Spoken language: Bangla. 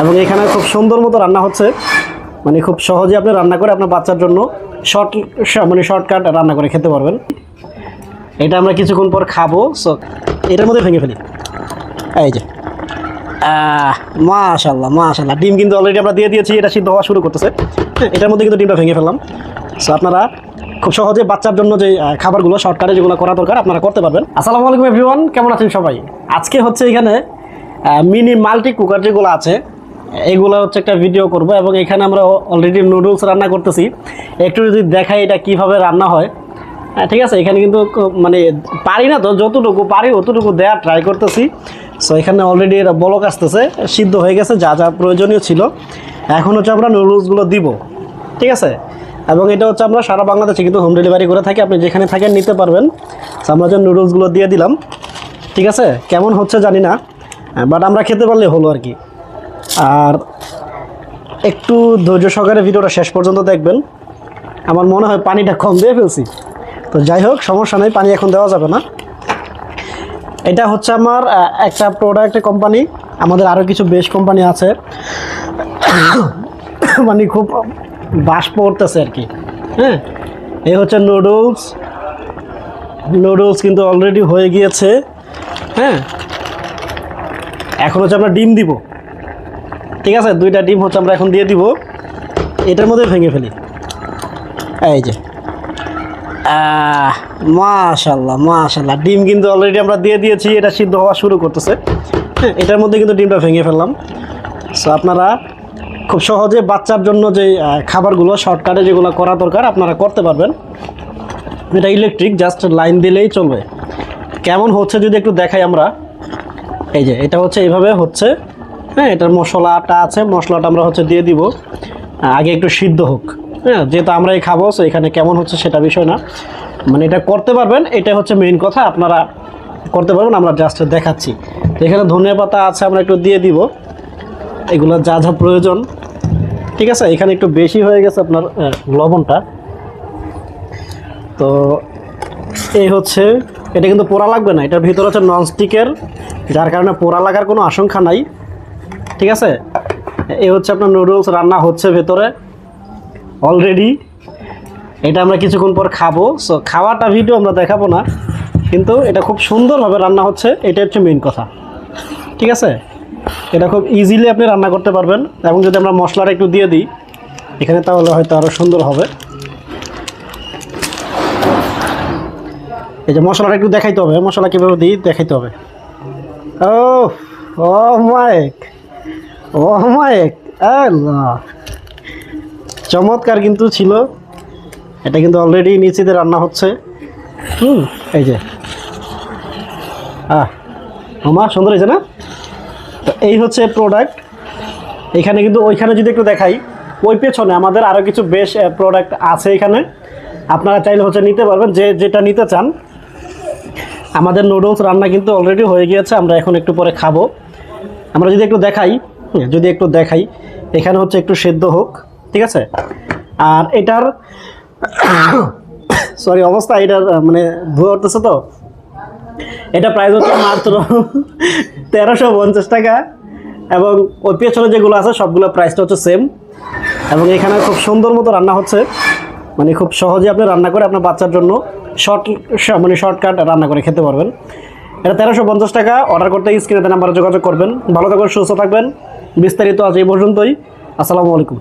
এবং এখানে খুব সুন্দর মতো রান্না হচ্ছে। মানে খুব সহজে আপনি রান্না করে আপনার বাচ্চার জন্য শর্ট মানে শর্টকাট রান্না করে খেতে পারবেন। এটা আমরা কিছুক্ষণ পর খাব। সো এটার মধ্যে ভেঙে ফেলি। এই যে। মাশাল্লাহ মাশাল্লাহ ডিম কিন্তু অলরেডি আমরা দিয়ে দিয়েছি, এটা সিদ্ধ হওয়া শুরু করতেছে। এটার মধ্যে কিন্তু ডিমটা ভেঙে ফেললাম। সো আপনারা খুব সহজে বাচ্চার জন্য যে খাবারগুলো শর্টকাটে যেগুলো করা দরকার, আপনারা করতে পারবেন। আসসালামু আলাইকুম এভরিওয়ান কেমন আছেন সবাই? আজকে হচ্ছে এখানে মিনি মাল্টি কুকার যেগুলো আছে এগুলো হচ্ছে একটা ভিডিও করব এবং এখানে আমরা অলরেডি নুডলস রান্না করতেছি। একটু যদি দেখাই এটা কীভাবে রান্না হয়। ঠিক আছে, এখানে কিন্তু মানে পারি না তো, যতটুকু পারি অতটুকু দেওয়ার ট্রাই করতেছি। সো এখানে অলরেডি এটা বলক আসতেছে, সিদ্ধ হয়ে গেছে, যা যা প্রয়োজনীয় ছিল। এখন হচ্ছে আমরা নুডলসগুলো দিব, ঠিক আছে? এবং এটা হচ্ছে আমরা সারা বাংলাদেশে কিন্তু হোম ডেলিভারি করে থাকি, আপনি যেখানে থাকেন নিতে পারবেন। আমরা যে নুডলসগুলো দিয়ে দিলাম, ঠিক আছে? কেমন হচ্ছে জানি না বাট আমরা খেতে পারলে হলো আর কি। আর একটু ধৈর্য সহকারে ভিডিওটা শেষ পর্যন্ত দেখবেন। আমার মনে হয় পানিটা কম দিয়ে ফেলছি। তো যাই হোক, সমস্যা নেই, পানি এখন দেওয়া যাবে না। এটা হচ্ছে আমার একটা প্রোডাক্ট কোম্পানি আমাদের আরও কিছু বেশ কোম্পানি আছে। মানে খুব বাস পড়তেছে আর কি। হ্যাঁ? এই হচ্ছে নুডলস নুডলস কিন্তু অলরেডি হয়ে গিয়েছে। হ্যাঁ? এখন হচ্ছে আমরা ডিম দিব। ঠিক আছে, দুইটা ডিম হচ্ছে আমরা এখন দিয়ে দিব। এটার মধ্যে ভেঙে ফেলি। এই যে। মাশাল্লাহ মাশাল্লাহ ডিম কিন্তু অলরেডি আমরা দিয়ে দিয়েছি, এটা সিদ্ধ হওয়া শুরু করতেছে। এটার মধ্যে কিন্তু ডিমটা ভেঙে ফেললাম। সো আপনারা খুব সহজে বাচ্চার জন্য যে খাবারগুলো শর্টকাটে যেগুলো করা দরকার, আপনারা করতে পারবেন। এটা ইলেকট্রিক জাস্ট লাইন দিলেই চলবে। কেমন হচ্ছে যদি একটু দেখাই আমরা। এই যে, এটা হচ্ছে, এইভাবে হচ্ছে। হ্যাঁ এটার মশলাটা আছে, মশলাটা আমরা হচ্ছে দিয়ে দিব। আগে একটু সিদ্ধ হোক হ্যাঁ যেহেতু আমরাই খাব এখানে কেমন হচ্ছে সেটা বিষয় না। মানে এটা করতে পারবেন এটা হচ্ছে মেইন কথা, আপনারা করতে পারবেন, আমরা জাস্ট দেখাচ্ছি। তো এখানে ধনিয়া পাতা আছে, আমরা একটু দিয়ে দিব। এগুলো যা যা প্রয়োজন, ঠিক আছে? এখানে একটু বেশি হয়ে গেছে আপনার লবণটা। তো এই হচ্ছে, এটা কিন্তু পোড়া লাগবে না, এটার ভিতরে হচ্ছে ননস্টিকের যার কারণে পোড়া লাগার কোনো আশঙ্কা নাই। ঠিক আছে? এই হচ্ছে আপনার নুডলস রান্না হচ্ছে ভেতরে। অলরেডি এটা আমরা কিছুক্ষণ পর খাব। সো খাওয়াটা ভিডিও আমরা দেখাবো না। কিন্তু এটা খুব সুন্দরভাবে রান্না হচ্ছে। এটা হচ্ছে মেইন কথা। ঠিক আছে? এটা খুব ইজিলি আপনি রান্না করতে পারবেন। এবং যদি আমরা মশলাটা একটু দিয়ে দিই, এখানে তাহলে হয়তো আরও সুন্দর হবে। এই যে মশলাটা একটু দেখাইতে হবে। মশলা কীভাবে দিই, দেখাইতে হবে। ও ও মাইক ও চমৎকার কিন্তু ছিল। এটা কিন্তু অলরেডি নিচেতে রান্না হচ্ছে। হুম, এই যে। আহ আমা সুন্দর হয়েছে না? তো এই হচ্ছে প্রোডাক্ট এখানে কিন্তু ওইখানে যদি একটু দেখাই, ওই পেছনে আমাদের আরও কিছু বেশ প্রোডাক্ট আছে এখানে। আপনারা চাইলে হচ্ছে নিতে পারবেন, যে যেটা নিতে চান। আমাদের নুডলস রান্না কিন্তু অলরেডি হয়ে গিয়েছে, আমরা এখন একটু পরে খাব। আমরা যদি একটু দেখাই যদি একটু দেখাই, এখানে হচ্ছে একটু সেদ্ধ হোক, ঠিক আছে? আর এটার সরি অবস্থা এটার মানে ধোয়া উঠতেছে তো। এটা প্রাইস হচ্ছে মাত্র তেরোশো পঞ্চাশ টাকা, এবং ওই পেছনে যেগুলো আছে, সবগুলো প্রাইসটা হচ্ছে সেম এবং এখানে খুব সুন্দর মতো রান্না হচ্ছে। মানে খুব সহজে আপনি রান্না করে আপনার বাচ্চার জন্য শর্ট মানে শর্টকাট রান্না করে খেতে পারবেন। এটা তেরোশো পঞ্চাশ টাকা অর্ডার করতে স্ক্রিনে নাম্বারে যোগাযোগ করবেন। ভালো থাকবেন, সুস্থ থাকবেন। বিস্তারিত আজ এই পর্যন্তই। আসসালামু আলাইকুম।